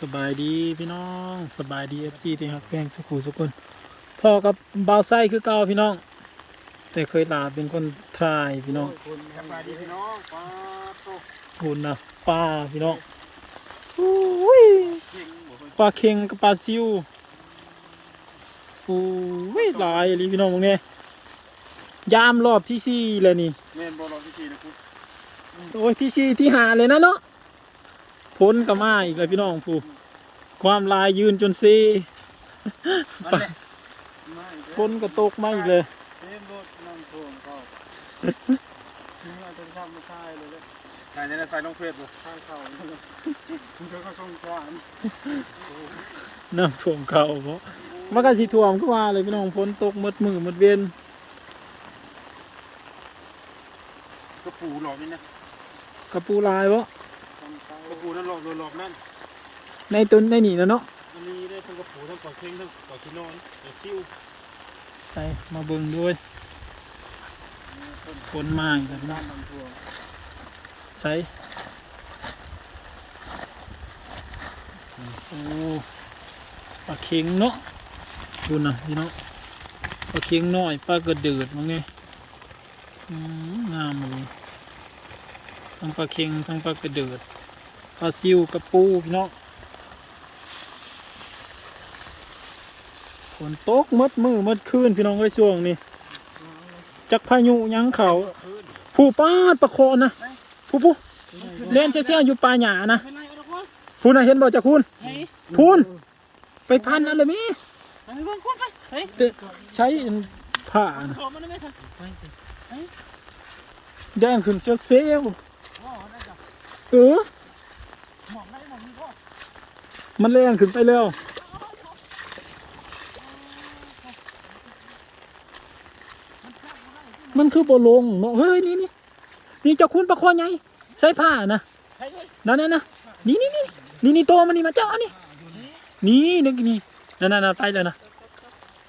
สบายดีพี่น้องสบายดีเอฟซีที่ฮักแพงสุขุสุกคนพ่อกับบ่าวไส้คือเก่าพี่น้อง แต่เคยลาเป็นคนทรายพี่น้องคุณสบายดีพี่น้องป้าโตคุณนะปลาพี่น้องอุ้ยเก่งบ่เพิ่นปลาเค็งกับปลาซิวอุ้ยหลายเลยพี่น้องมึงเนี่ยยามรอบที่สี่เลยนี่แม่นบ่รอที่สี่นะคุณโอ้ยที่สี่ที่หาเลยนะเนาะ พ้นกับมาอีกเลยพี่น้องผู้ความลายยืนจนซีนั่นแหละไม่พ้นก็ตกมาอีกเลยเต็มรถนั่งโทงเขานี่เอาโทรศัพท์มาถ่ายเลยเลยถ่ายในไฟลงเฟซบ่ถ่ายเขาคุณก็ก็สงสารน้ำท่วมเขาเพราะมันก็สิท่วมก็ว่าเลยพี่น้องฝนตกหมดมือหมดเวียนก็ปูหลอกนี่นะกระปูลายเพราะ ก็ปูนั่นหลอกโดนหลอกนั่นในต้นในนี่นะเนาะอันนี้ได้ทั้งกระปูทั้งปลาเค็งทั้งปลาขี้นอนปลาชิวใส่มาเบิ่งด้วยฝนมาอีกแล้วน้ำมันท่วใส่โอ้ปลาเค็งเนาะดูนะพี่น้องปลาเค็งน้อยปลากระเดิดมั้งเนี่ยอืมงามเลยทั้งปลาเค็งทั้งปลากระเดิด ปลาซิวกระปูพี่น้องฝนตกหมดมือหมดคืนพี่น้องไว้ช่วงนี้จักพายุหยังเขาผู้ป้าดประโคนนะผู้ผู้เล่นเชี่ยวๆอยู่ป่าหยานะเป็นไรเอาดอกวะพูนนะเห็นบ่จากคุณเฮ้ยพูนไปพันอะไรมีไปเบิ่งคุณไปเฮ้ยเด้ใช้ผ้านะขอมันได้ไหมสักไปสิแดงขึ้นเซลเซลอ๋อได้จ้ะเออหมองได้ห มองนี่พ่อมันแรงขึ้นไปแล้วมันคือบ่ลงเนาะเฮ้ยนี่นี่นี่เจ้าคุณประโคนไงใส่ผ้านะใช่เลยนั่นนั่นนะนี่นี่นี่นี่นี่โตมันนี่มาเจ้าอันนี้นี่นึกนี่นั่นนั่นนั่นไปเลยนะ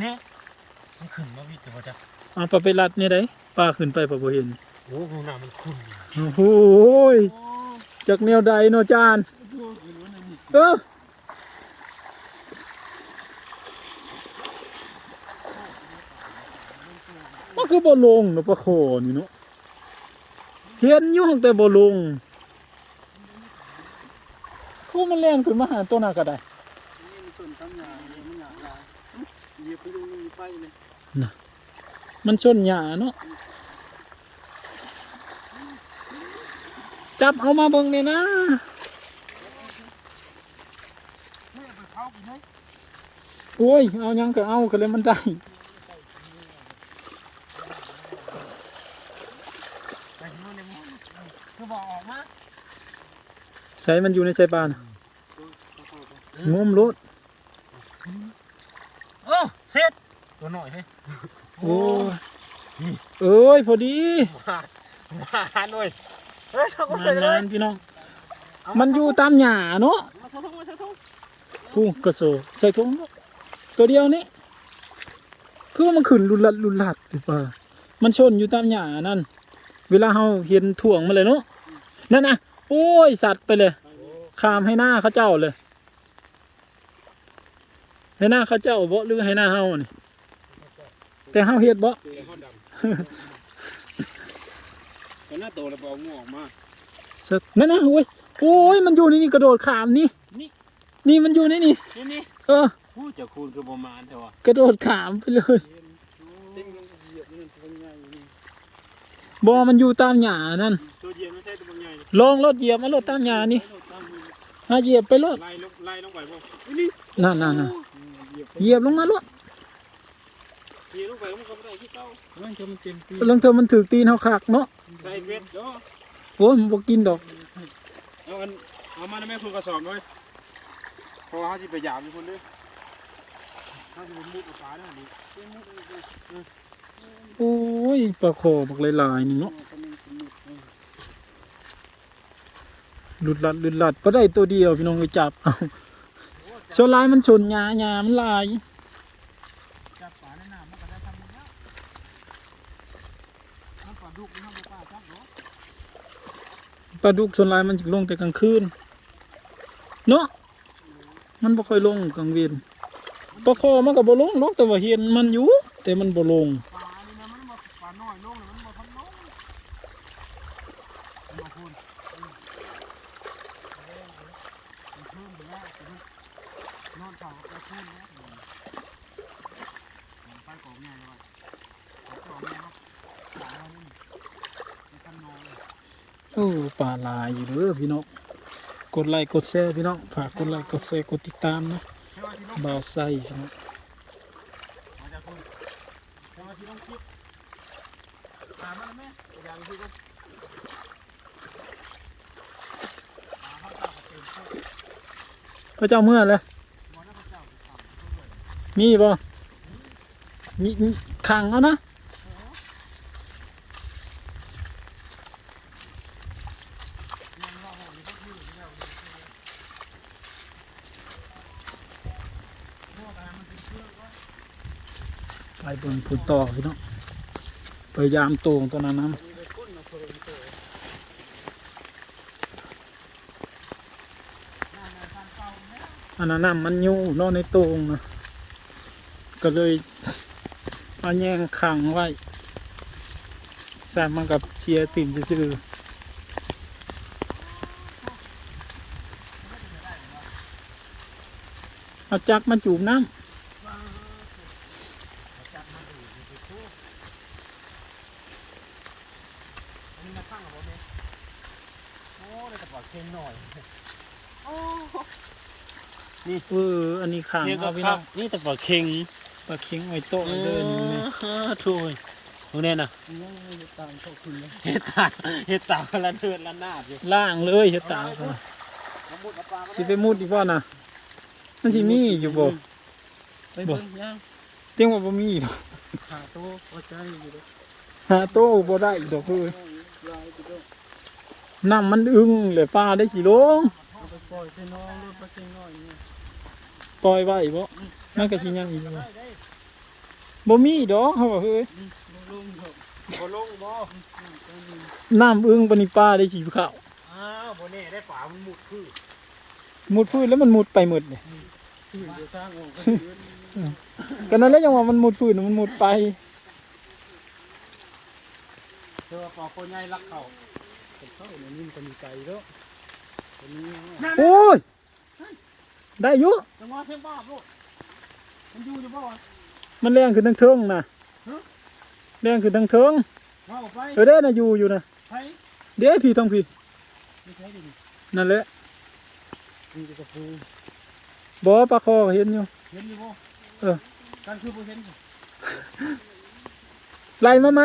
เนี่ยมันขึ้นมาวิดแต่ว่าจะเอาปลาไปรัดนี่ได้ปลาขึ้นไปปลาบ่เห็นโอ้โหน้ำมันขุ่นโอ้โหยจากแนวใดเนาะจาน เออมันคือบ่ลงเนาะปลาโคนี่เนาะเห็นอยู่หั่นแต่บ่ลงคู่มันแล่นขึ้นมาหาตัวหน้าก็ได้นี่มันส่วนทั้งหยาเลยมันหยาลายเหยียบไปดูนี่ไปเลยมันชนหญ้าเนาะจับเอามาเบิ่งเนี่ยนะ ไม่เอาไปเข้าไปไหน โอ้ย เอายังก็เอาก็เลยมันได้ไปที่นู่นเลยมั้งคือบอกออกมาใส่มันอยู่ในใส่ปลานะงมรถโอ้เสร็จตัวหน่อยเฮ้ยโอ้ยเอ้ยพอดีมามาหน่อยเฮ้ยชอบนานนานๆพี่น้องมันอยู่ตามหญ้าเนาะ พุ่งกูกระโซใส่ถุงตัวเดียวนี่คือว่ามันขึ้นรุนรัดรุนรัดหรือเปล่ามันชนอยู่ตามหญ้านั่น เวลาเฮาเห็นถ่วงมาเลยเนาะนั่นนะโอ้ยสัตว์ไปเลยขามให้หน้าเขาเจ้าเลย ให้หน้าเขาเจ้าบ่หรือให้หน้าเฮานี่แต่เฮาเฮ็ดบ่เตะห้อดำตอนหน้าโตแล้วบอกงูออกมากนั่นนะโอ้ยโอ้ยมันอยู่นี่กระโดดขามนี่ นี่นี่มันอยู่ในนี่ นี่นี่เออ ผู้เจ้าคุณคือประมาณเท่าว่ะกระโดดขามไปเลยติ้งลงเหยียบนี่ตัวใหญ่นี่บ่มันอยู่ตามหญ้านั่น ตัวเหยียบไม่ใช่ตัวใหญ่ลองรถเหยียบมารถตามหญ้านี่หาเหยียบไปรถไล่ลงไล่ลงไปบ่นี่นั่นนั่นนั่นเหยียบเหยียบลงมารถเหยียบลงไปมันก็ไม่ได้ที่เก่ามันจะมันเต็มปีลังเธอมันถือตีนเฮาคักเนาะใส่เบ็ดเนาะโอ้ยมันบ่กินดอกเอาอันเอามาในแม่คุณกระสอบเลย พอเขาสิไปหยามคนเด้อเขาสิไปมุดเอาปลาได้ดิโอ้ยปลาโคบักหลายๆนี่เนาะหลุดลัดหลุดลัดบ่ได้ตัวเดียวพี่น้องไปจับเอาส่วนลายมันชนหญ้าหญ้ามันลาย จับปลาในน้ำมันก็ได้ทำแล้วน้ำปลาดุกน้ำปลาจับเนาะปลาดุกส่วนลายมันสิลงแต่กลางคืน เนาะ มันบ่ค่อยลงกลางเวียนปลาคอมันก็บ่ลงหรอกแต่ว่าเห็นมันอยู่ แต่มันบ่ลงปลานี่นะมันมาปลาน้อยลงแล้วมันมาพันลงมาพูนเพิ่มไปแล้วนอนเต่าก็พูนแล้วไปกองใหญ่เลยว่ะกองใหญ่เนาะปลาเรนี่มันพันน้อยโอ้ปลาลายอยู่เด้อพี่น้อง กดไลค์กดแชร์พี่น้องฝากกดไลค์กดแชร์กดติดตามนะบ่าวไส้พี่น้องมาจากคุณใช่ว่าที่ต้องคิดปลามันไหมอย่าไปคิดว่าปลาเขาตักเต็มโคตรพระเจ้าเมื่อเลยมีบ่นี่นี่ขังเอานะ ไปเบิ่งผุดต่อพี่น้องพยายามโตงตัวนั้นนะอันนั้นน้ำมันยู่นอนในโตงนะก็เลยเอาแยงขังไว้ใส่มันกับเชียร์ติ่มซื่อๆเอาจักมาจูบน้ำ อันนี้มาข้างกับผมเองโอ้เลยแต่ปลาเค็มหน่อย โอ้เอออันนี้ขังนี่ก็เอาพี่ครัน้บองนี่แต่ปลาเค็งปลาเค็งไว้โต๊ะเดินอยู่นี่ถูกตรงนี้นะตามเขาคุณเลยเห็ดตาเห็ดตาละเดือนละหน้าอยู่ล่างเลยเฮ็ดตาเขาน้ำมุดน้ำปลาสิไปมุดอีกบ่น่ะมันสิมีอยู่บ่ไปเบิ่งย่างเพียงว่าบ่มีดอกขาโตพอใจอยู่ด้วยหาโต๊ะบ่ได้อีกดอกเอ้ยน้ำมันอึ้งเลยปลาได้สิลงเอา ไปปล่อยไปน้องรถปลาเค็งหน่อยนี่ปล่อยไว้บ่มันก็สิยังอีกบ่ได้ได้บ่มีดอกเขาว่าเฮ้ยลงเถอะบ่ลงบ่น้ำอึ้งปานนี้ปลาได้สิเข้าอ้าวบ่แน่ได้ป่ามันมุดคือมุดพื้นแล้วมันมุดไปหมดเลยคือเดี๋ยวสร้างออกก็ก็นั่นแหละจังว่ามันมุดพื้นมันมุดไปเดี๋ยวปลาโคใหญ่รักเขาเข้าเนี่ยนี่มันมีไก่แล้วตัวนี้ โอ้ย ได้อยู่จังหวะเสียงบ้าลูกมันอยู่อยู่บ่วะมันแรงขึ้นทั้งเทิงน่ะฮะแรงขึ้นทั้งเทิงเอาไปเออเด้น่ะอยู่อยู่น่ะใช้เด้พี่ต้องพี่ไม่ใช่ดินั่นแหละมีแต่กระปูบ่ปลาคอเห็นอยู่เห็นอยู่บ่เออการคือบ่เห็นสิไล่มาไหม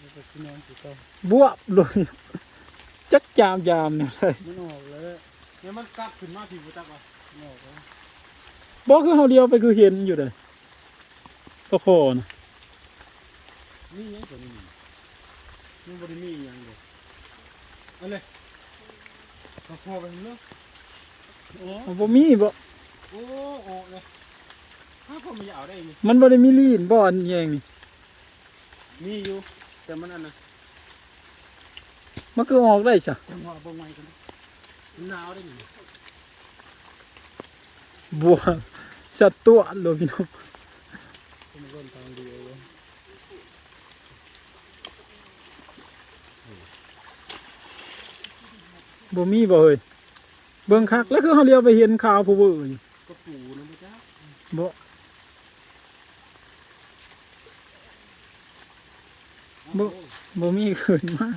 นี่ก็คือน้องสิเจ้าบวบเลย จักจามยามเนี่ยเลยมันออกแล้วเนี่ยมันกลับขึ้นมาที่บ่จักว่ามันออกแล้วบ่คือเฮาเดียวไปคือเห็นอยู่เลยปลาคอน่ะนี่ยังตัวนี้มันบ่ได้มีหยังเด้เอาเลยก็พอไปเนาะโอ้มันบ่มีบ่โอ้โอ้เลยถ้าผมไม่เอาได้นี่มันบ่ได้มีลีนบ่อันแยงนี่มีอยู่แต่มันอันน่ะ มันคือออกได้ซะจังหวะบ่ไหวกันมันหนาวได้นี่บัวสัตว์ตัวโลพี่น้องผมเริ่มทางเดียวเลยบ่มีบ่เฮ้ยเบิ่งคักแล้วคือเฮาเลียวไปเห็นข่าวผู้เบิ่งก็ปูนะพ่อจ้าบ่ บ่บ่มีขึ้นมา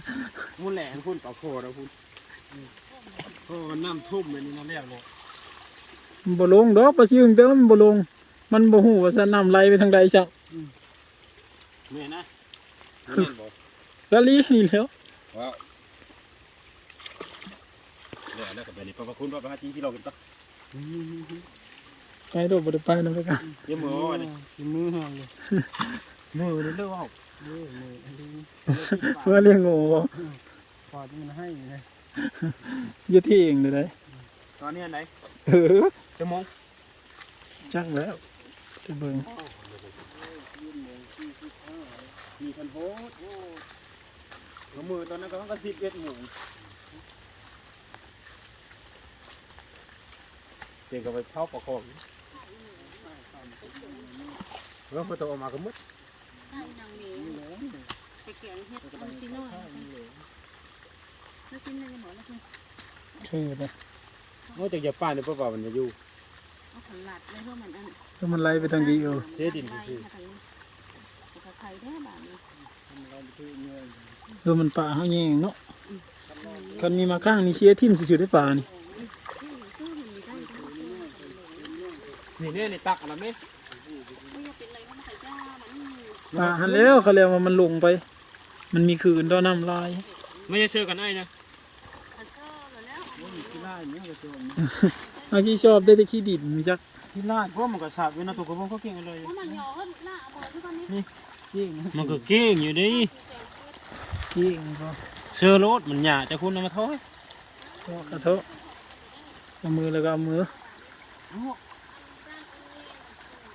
มุนแหลงคุณปลาโคนะคุณโอ้น้ำท่วมเลยนี่น้ำแรกเลยมันบ่ลงดอกปลาซิวแต่มันบ่ลง มันบ่ฮู้ว่าจะน้ำไหลไปทางใดซะแม่นะแม่นบ่ละลีนี่แหล้วว้าวแหล่แล้วก็ไปนี่ปลาคุณปลาจีที่เรากินปะไปโดดบ่ได้ไปนำไปกันเยี่ยมมือวะนี่มือห่างเลยมือเลยเด้อว้าว มือมือเพื่อเลี้ยงงูบ่ปลาที่มันให้ไงอย่าที่เองเลยได้ตอนนี้อันไหนเออจะมองจักแล้วไปเบิ่งมีพันโพสหัวมือตอนนั้นก็ต้องกระซิบเอ็ดหมูจงกับไปเผาปลาคอแล้วพอตัวออกมาก็มืด ได้นางเหลวไปแกงเฮ็ดเอาชิ้นน้อยแล้วชิ้นนึงหมดแล้วคือคือเลยนอกจากอย่าป้าเนี่ยเพราะว่ามันจะอยู่เอาขันหลัดเลยเพราะมันอันแล้วมันไหลไปทางดีเออเสียดินซื่อจะไข่ได้แบบนี้เออมันป่าเฮาแยงเนาะคันมีมาข้างนี่เชียทิ่มสิๆได้ป่านี่ซื้อมันมีได้ทั้งหมดนี่เนี่ยในตักอะไรไหมไม่อยากเป็นอะไรมันไข่จ้ามัน มีป่าหันแล้วเขาแล้วว่ามันลงไป มันมีคืนต่อน้ำลาย ไม่ใช่เชื่อกันไอ้นะอันเซอร์แล้วที่ไล่เนี่ยก็จะเมื่อกี้ชอบได้แต่ขี้ดินมีจักที่ไล่เพราะมันก็สาบเวลาตัวกระพงเขาเก่งอะไรถ้ามันยอขึ้นหน้าเบอร์ทุกวันนี้มันก็เก่งอยู่ดิขี้ก็เชื่อรถมันหยาจะคุณนำมาท้อยขอโทษเอามือแล้วก็เอามือ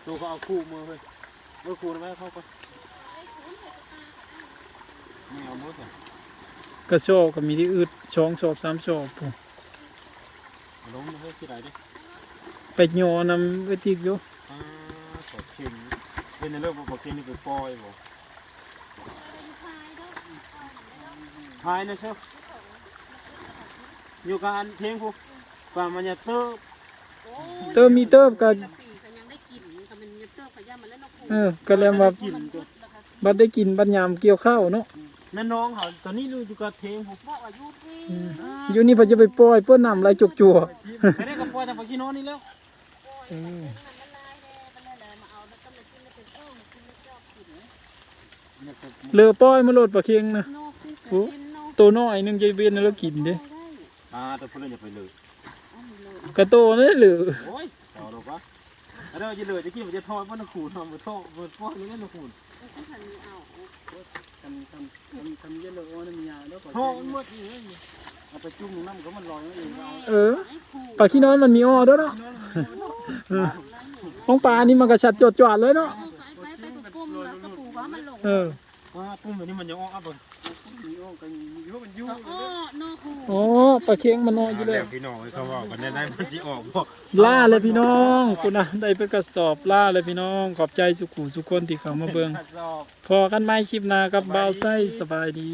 ตัวก็เอาคู่มือไปเมื่อคู่ทำไมเข้าไป ไม่เอาหมดอะกระชอบก็มีที่อึดช่องชอบสามชอบพู้นล้มให้ที่ไหนดิไปโยนำไว้ติกอยู่อ่าขอเค็มเป็นในเรื่องบอกเค็มนี่คือปล่อยบ่ทายนะเชียวอยู่การเทงพวกกว่ามันจะเติบเติมมีเติมก็ปีก็ยังได้กลิ่นแต่มันยังเติมขยะมันแล้วเนาะเออก็แล้วว่ากินก็ บัดได้กินบัดยามเกี่ยวข้าวเนาะนั่นน้องเขาตอนนี้ลูกอยู่กับเทงพวกบอกอายุที่อืมอยู่นี่เพิ่นจะไปปล่อยเปิ้นน้ำไหลจุกไม่ได้กับปล่อยแต่ปกี้น้องนี่แล้วๆเออมันละลายเลยมันละลายมาเอาแล้วก็มากินแล้วเป็นต้มกินแล้วชอบกินเลอปล่อยมาโลดปลาเค็งนะโนกินแต่กินโนตัวน้อยหนึงจะเวียนแล้วกินเด้ได้อ่าแต่เพื่อนอย่าไปเลยเอาหมดเลยกระโตนั่นเหลือโอ้ยต่อหรอกวะแล้วเราจะเลยจะกินมันจะทอดมันขูดทอดมันทอดมันทอดนี่นั่นขูดแล้วฉันทันมีเอา ทำทำทำทำเยอะเลยโอ้นี่มันยาแล้วทอดมันหมดนี่เอาไปจุ่มน้ำก็มันลอยเองเอาเออปลาขี้น้อยมันมีอ้อด้วยเนาะเออของปลานี่มันก็ชัดจวดๆเลยเนาะไปไปไปปุ้มแล้วก็ปูว่ามันหลงเออว่าปุ้มแบบนี้มันยังอ้ออัพเลยมี อ้อกันเยอะมันยุ่งโอ้โนคูอ๋อปลาเค็งมันอ้ออยู่แล้วพี่น้องเขาบอกกันได้มันจะออกบอกล่าเลยพี่น้องคุณนะได้เป็นกระสอบล่าเลยพี่น้อง ขอบใจสุขุสุขคนที่เขามาเบิ่งขัดสอบพอกันไหมคลิปหน้ากับบ่าวไส้สบายดี